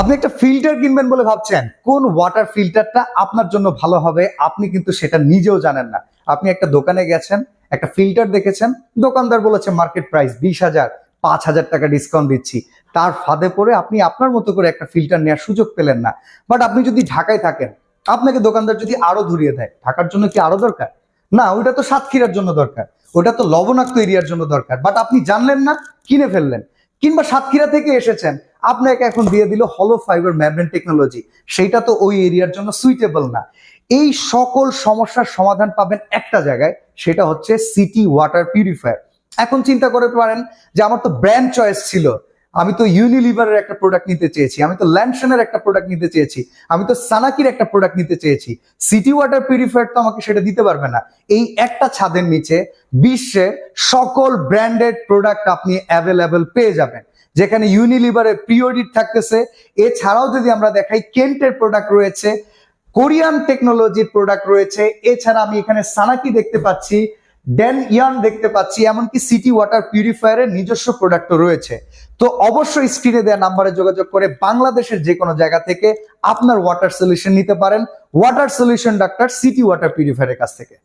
আপনি একটা ফিল্টার কিনবেন বলে ভাবছেন। কোন ওয়াটার ফিল্টারটা আপনার জন্য ভালো হবে? আপনি কিন্তু সেটা নিজেও জানেন না। আপনি একটা দোকানে গেছেন, একটা ফিল্টার দেখেছেন, দোকানদার বলেছে মার্কেট প্রাইস বিশ হাজার, পাঁচ হাজার টাকা ডিসকাউন্ট দিচ্ছি। তার ফাঁদে পড়ে আপনি আপনার মতো করে একটা ফিল্টার নেওয়ার সুযোগ পেলেন না। বাট আপনি যদি ঢাকায় থাকেন, আপনাকে দোকানদার যদি আরও ধরিয়ে দেয়, ঢাকার জন্য কি আরও দরকার? না, ওইটা তো সাতক্ষীরার জন্য দরকার। ওটা তো লবণাক্ত এরিয়ার জন্য দরকার। বাট আপনি জানলেন না, কিনে ফেললেন। কিংবা সাতক্ষীরা থেকে এসেছেন আপনাকে এখন দিয়ে দিল হলো ফাইবার ম্যাগনেট টেকনোলজি সেইটা তো ওই এরিয়ার জন্য সুইটেবল না। এই সকল সমস্যার সমাধান পাবেন একটা জায়গায়, সেটা হচ্ছে সিটি ওয়াটার পিউরিফায়ার এখন চিন্তা করতে পারেন যে আমার তো ব্র্যান্ড চয়েস ছিল। আমি তো ইউনিলিভারের একটা প্রোডাক্ট নিতে চেয়েছি, আমি তো ল্যান্ডসনের একটা প্রোডাক্ট নিতে চেয়েছি, আমি তো সানাকির একটা প্রোডাক্ট নিতে চেয়েছি। সিটি ওয়াটার পিউরিফায়ার তো আমাকে সেটা দিতে পারবে না। এই একটা ছাদের নিচে বিশ্বের সকল ব্র্যান্ডেড প্রোডাক্ট আপনি অ্যাভেলেবেল পেয়ে যাবেন। যেখানে ইউনিলিভারের পিওরিট থাকতেছে। এছাড়াও যদি আমরা দেখাই কেন্টের প্রোডাক্ট রয়েছে কোরিয়ান টেকনোলজির প্রোডাক্ট রয়েছে। এছাড়া আমি এখানে সানাকি দেখতে পাচ্ছি। ডেন ইয়ান দেখতে পাচ্ছি, এমনকি সিটি ওয়াটার পিউরিফায়ারের নিজস্ব প্রোডাক্টও রয়েছে। তো অবশ্যই স্ক্রিনে দেওয়া নাম্বারে যোগাযোগ করে বাংলাদেশের যে কোনো জায়গা থেকে আপনার ওয়াটার সলিউশন নিতে পারেন। Water solution doctor city water পিউরিফায়ারের কাছ থেকে।